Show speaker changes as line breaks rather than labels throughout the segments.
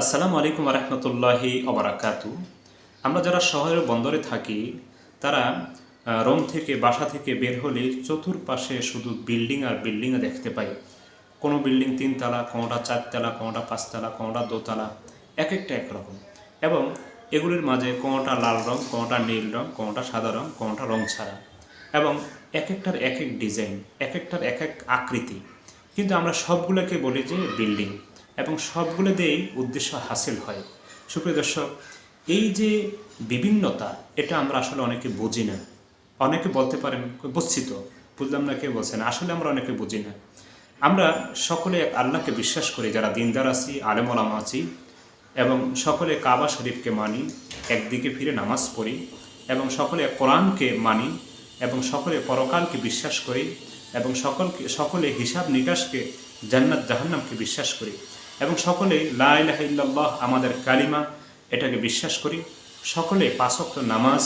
আসসালামু আলাইকুম রহমতুল্লাহি অবরাকাতু আমরা যারা শহরের বন্দরে থাকি, তারা রোম থেকে বাসা থেকে বের হলে চতুর্পাশে শুধু বিল্ডিং আর বিল্ডিংয়ে দেখতে পাই। কোনো বিল্ডিং তিনতলা, কোনোটা চারতলা, কোনোটা পাঁচতলা, কোনোটা দোতলা, এক একটা একরকম এবং এগুলির মাঝে কোনোটা লাল রং, কোনোটা নীল রং, কোনোটা সাদা রং, কোনোটা রং ছাড়া। এবং এক একটার এক এক ডিজাইন, এক একটার এক এক আকৃতি। কিন্তু আমরা সবগুলোকে বলি যে বিল্ডিং। এবং সবগুলো দিয়েই উদ্দেশ্য হাসিল হয়। সুপ্রিয় দর্শক, এই যে বিভিন্নতা, এটা আমরা আসলে অনেকে বুঝি না। অনেকে বলতে পারেন, বুঝছি তো, বুঝলাম না কেউ বলছেন আসলে আমরা অনেকে বুঝি না। আমরা সকলে এক আল্লাহকে বিশ্বাস করি, যারা দিনদার আছি, আলেমলাম আছি, এবং সকলে কাবা শরীফকে মানি, একদিকে ফিরে নামাজ পড়ি, এবং সকলে কোরআনকে মানি, এবং সকলে পরকালকে বিশ্বাস করি, এবং সকলকে, সকলে হিসাব নিকাশকে, জান্নাত জাহান্নামকে বিশ্বাস করি। এবং সকলে লা ইলাহা আমাদের কালিমা, এটাকে বিশ্বাস করি। সকলে পাঁচক্ত নামাজ,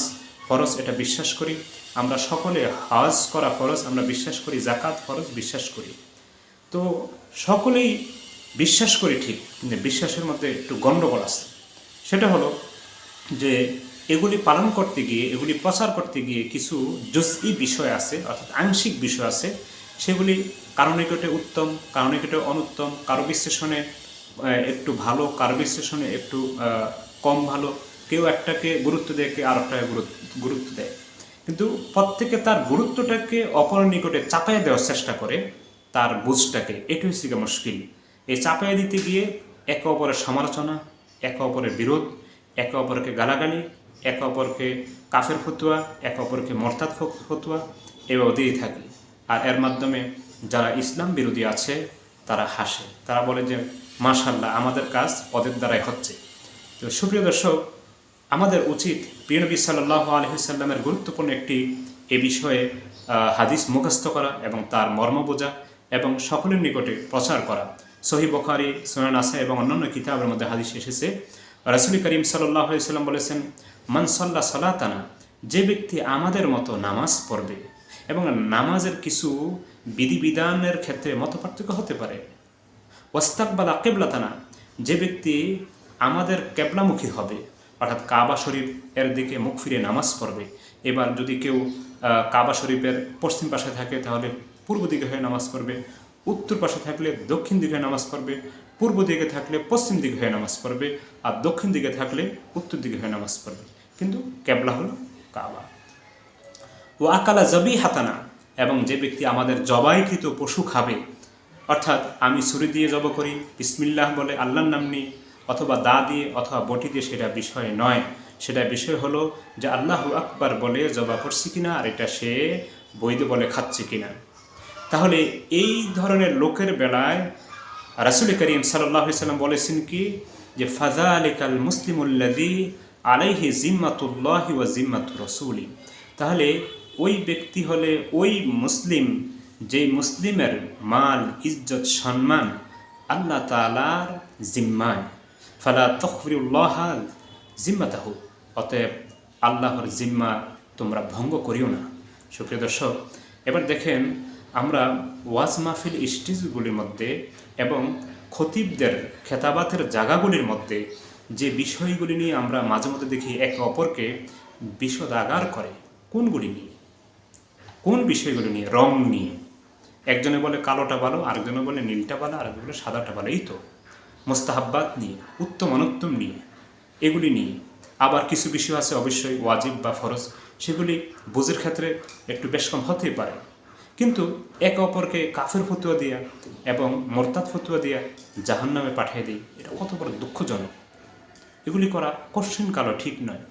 ফরজ, এটা বিশ্বাস করি। আমরা সকলে হজ করা ফরজ, আমরা বিশ্বাস করি। জাকাত ফরজ, বিশ্বাস করি। তো সকলেই বিশ্বাস করি ঠিক, কিন্তু বিশ্বাসের মধ্যে একটু গণ্ডগোল আছে। সেটা হলো যে এগুলি পালন করতে গিয়ে, এগুলি প্রচার করতে গিয়ে কিছু জসই বিষয় আছে, অর্থাৎ আংশিক বিষয় আছে। সেগুলি কারও নিকটে উত্তম, কারও নিকটে অনুত্তম, কারও বিশ্লেষণে একটু ভালো কারও বিশ্লেষণে একটু কম ভালো, কেউ একটাকে গুরুত্ব দেয়, কেউ আর একটাকে গুরুত্ব দেয়। কিন্তু প্রত্যেকে তার গুরুত্বটাকে অপরের নিকটে চাপাইয়া দেওয়ার চেষ্টা করে, তার বুঝটাকে। এটাই হচ্ছে গিয়ে মুশকিল। এই চাপাইয়া দিতে গিয়ে একে অপরের সমালোচনা, একে অপরের বিরোধ, একে অপরকে গালাগালি, একে অপরকে কাফের ফতুয়া, একে অপরকে মরতাদ ফতুয়া এভাবে দিয়েই থাকে। আর এর মাধ্যমে যারা ইসলাম বিরোধী আছে, তারা হাসে। তারা বলে যে মাশাল্লাহ আমাদের কাজ ওদের দ্বারাই হচ্ছে। তো সুপ্রিয় দর্শক, আমাদের উচিত প্রিয়নবী সাল্লাহ আলহিসাল্লামের গুরুত্বপূর্ণ একটি এ বিষয়ে হাদিস মুখস্থ করা এবং তার মর্ম বোঝা এবং সকলের নিকটে প্রচার করা। সহি বখারি, সোনান আসা এবং অন্যান্য কিতাবের মধ্যে হাদিস এসেছে। রাসুল করিম সাল্লাহ সাল্লাম বলেছেন মানসল্লা সালাতানা, যে ব্যক্তি আমাদের মতো নামাজ পড়বে এবং নামাজের কিছু বিধিবিধানের ক্ষেত্রে মত পার্থক্য হতে পারে ওস্তাকবাল আকেবলাতানা যে ব্যক্তি আমাদের কেবলামুখী হবে, অর্থাৎ কাবা শরীফ এর দিকে মুখ ফিরে নামাজ পড়বে। এবার যদি কেউ কাবা শরীফের পশ্চিম পাশে থাকে, তাহলে পূর্ব দিকে হয়ে নামাজ পড়বে, উত্তর পাশে থাকলে দক্ষিণ দিকে নামাজ পড়বে, পূর্ব দিকে থাকলে পশ্চিম দিকে হয়ে নামাজ পড়বে, আর দক্ষিণ দিকে থাকলে উত্তর দিকে হয়ে নামাজ পড়বে। কিন্তু কেবলা হলো কাবা। ও আকালা জবি হাতানা এবং যে ব্যক্তি আমাদের জবাইকৃত পশু খাবে অর্থাৎ আমি ছুরি দিয়ে জব করি, বিসমিল্লাহ বলে আল্লাহর নাম নিয়ে অথবা দা দিয়ে অথবা বটি দিয়ে, সেটা বিষয় নয়। সেটা বিষয় হলো যে আল্লাহ আকবার বলে জবা করছি কিনা, আর এটা সে বৈধ বলে খাচ্ছে কিনা। তাহলে এই ধরনের লোকের বেলায় রাসুল করিম সাল্লাহ সাল্লাম বলেছেন কি? যে ফাজা আলিকাল মুসলিমুল্লাদি আলাইহি জিম্মাতুল্লাহি ওয়া জিম্মাতু রসুলি। তাহলে ওই ব্যক্তি হলে ওই মুসলিম যেই মুসলিমের মাল, ইজ্জত, সম্মান আল্লাহ তালার জিম্মায়। ফালা তখরিউল্লাহ জিম্মাতাহু। অতএব আল্লাহর জিম্মা তোমরা ভঙ্গ করিও না। সুপ্রিয় দর্শক, এবার দেখেন আমরা ওয়াজ মাহফিল স্টেজগুলির মধ্যে এবং খতিবদের খেতাবাতের জায়গাগুলির মধ্যে যে বিষয়গুলি নিয়ে আমরা মাঝে মধ্যে দেখি একে অপরকে বিষদাগার করে। কোনগুলি নিয়ে? কোন বিষয়গুলি নিয়ে? রং নিয়ে। একজনে বলে কালোটা ভালো, আরেকজনে বলে নীলটা ভালো, আরেকজনে বলে সাদাটা ভালো। এই তো মোস্তাহাব্বাত নিয়ে, উত্তম অনুত্তম নিয়ে, এগুলি নিয়ে আবার কিছু বিষয় আছে অবশ্যই, ওয়াজিব বা ফরজ, সেগুলি বুঝের ক্ষেত্রে একটু বেশ কম হতেই পারে। কিন্তু একে অপরকে কাফের ফতুয়া দিয়া এবং মোরতাদ ফতুয়া দিয়া জাহান নামে পাঠিয়ে দিই, এটা কত বড় দুঃখজনক। এগুলি করা কঠিন কালো ঠিক নয়।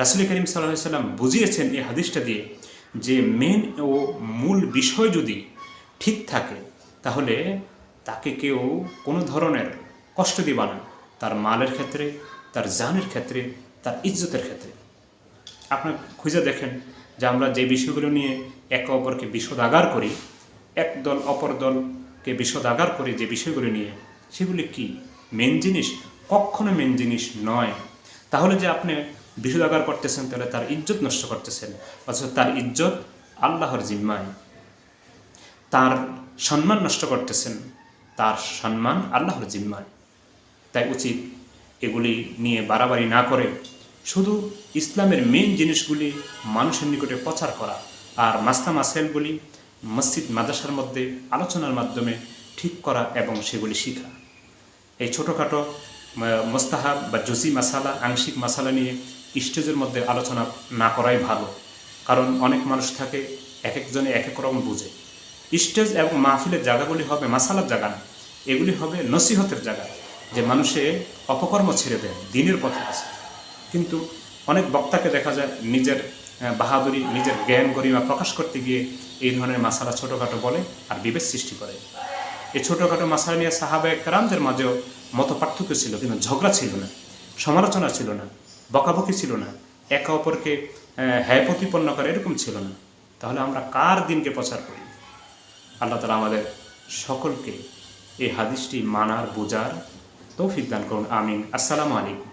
রাসুল করিম সাল্লাহ সাল্লাম বুঝিয়েছেন এই হাদিসটা দিয়ে যে মেন ও মূল বিষয় যদি ঠিক থাকে, তাহলে তাকে কেউ কোনো ধরনের কষ্ট দিবা না। তার মালের ক্ষেত্রে, তার জানের ক্ষেত্রে, তার ইজ্জতের ক্ষেত্রে। আপনার খুঁজে দেখেন যে আমরা যে বিষয়গুলো নিয়ে একে অপরকে বিষদাগার করি, এক দল অপর দলকে বিষদাগার করি যে বিষয়গুলো নিয়ে, সেগুলি কি? মেন জিনিস? কখনো মেন জিনিস নয়। তাহলে যে আপনি বিষদাগার করতেছেন, তাহলে তার ইজ্জত নষ্ট করতেছেন। অথচ তার ইজ্জত আল্লাহর জিম্মায়। তার সম্মান নষ্ট করতেছেন, তার সম্মান আল্লাহর জিম্মায়। তাই উচিত এগুলি নিয়ে বাড়াবাড়ি না করে শুধু ইসলামের মেন জিনিসগুলি মানুষের নিকটে প্রচার করা আর মাস্তা মাসাইলগুলি মসজিদ, মাদ্রাসার মধ্যে আলোচনার মাধ্যমে ঠিক করা এবং সেগুলি শেখা। এই ছোটোখাটো মোস্তাহাব বা জুজি মাসালা, আংশিক মাসালা নিয়ে স্টেজের মধ্যে আলোচনা না করাই ভালো। কারণ অনেক মানুষ থাকে এক একজনে এক এক রকম বুঝে। স্টেজ এবং মাহফিলের জায়গাগুলি হবে মাসালার জায়গা না, এগুলি হবে নসিহতের জায়গা, যে মানুষে অপকর্ম ছেড়ে দেয়, দিনের পথে আছে। কিন্তু অনেক বক্তাকে দেখা যায় নিজের বাহাদুরি, নিজের জ্ঞান গরিমা প্রকাশ করতে গিয়ে এই ধরনের মাসালা ছোটোখাটো বলে আর বিভেদ সৃষ্টি করে। এই ছোটোখাটো মাসালা নিয়ে সাহাবে কারামদের মাঝেও মত পার্থক্য ছিল, কিন্তু ঝগড়া ছিল না, সমালোচনা ছিল না। বকাবকি ছিল না। একে অপরকে হ্যায় প্রতিপন্ন করে এরকম ছিল না। তাহলে আমরা কার দিনকে প্রচার করি? আল্লাহ তালা আমাদের সকলকে এই হাদিসটি মানার, বোঝার তৌফিক দান করুন। আমিন। আসসালামু আলাইকুম।